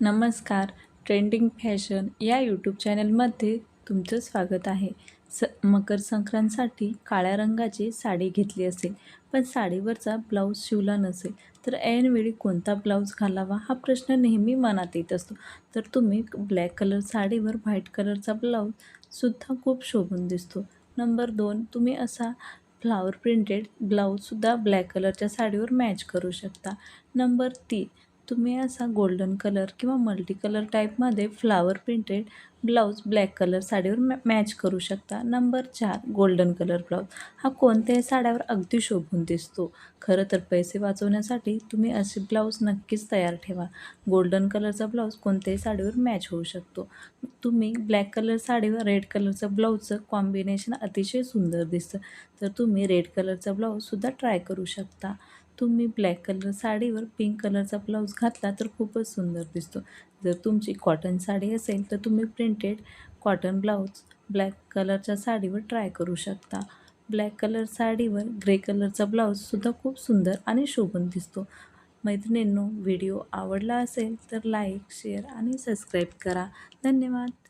नमस्कार. Trending fashion या YouTube चॅनलमध्ये तुमचं स्वागत आहे. स मकर संक्रांतसाठी काळ्या रंगाची साडी घेतली असेल पण साडीवरचा ब्लाऊज शिवला नसेल तर ऐनवेळी कोणता ब्लाऊज घालावा हा प्रश्न नेहमी मनात येत असतो. तर तुम्ही ब्लॅक कलर साडीवर व्हाईट कलरचा ब्लाऊजसुद्धा खूप शोभून दिसतो. नंबर दोन तुम्ही असा फ्लावर प्रिंटेड ब्लाऊजसुद्धा ब्लॅक कलरच्या साडीवर मॅच करू शकता. नंबर तीन तुम्ही असा गोल्डन कलर किंवा मल्टी कलर टाईपमध्ये flower printed blouse black colour साडीवर मॅ मॅच करू शकता. नंबर चार गोल्डन कलर ब्लाऊज हा कोणत्याही साड्यावर अगदी शोभून दिसतो. खरं तर पैसे वाचवण्यासाठी तुम्ही असे ब्लाऊज नक्कीच तयार ठेवा. गोल्डन कलरचा ब्लाऊज कोणत्याही साडीवर मॅच होऊ शकतो. तुम्ही ब्लॅक कलर साडीवर रेड कलरचं ब्लाऊजचं कॉम्बिनेशन अतिशय सुंदर दिसतं. तर तुम्ही रेड कलरचा ब्लाऊजसुद्धा ट्राय करू शकता. तुम्ही ब्लॅक कलर साडीवर पिंक कलरचा ब्लाऊज घातला तर खूपच सुंदर दिसतो. जर तुमची कॉटन साडी असेल तर तुम्ही प्रिंटेड कॉटन ब्लाऊज ब्लॅक कलरच्या साडीवर ट्राय करू शकता. ब्लॅक कलर साडीवर ग्रे कलरचा ब्लाऊजसुद्धा खूप सुंदर आणि शोभून दिसतो. मैत्रिणींनो व्हिडिओ आवडला असेल तर लाईक शेअर आणि सबस्क्राईब करा. धन्यवाद.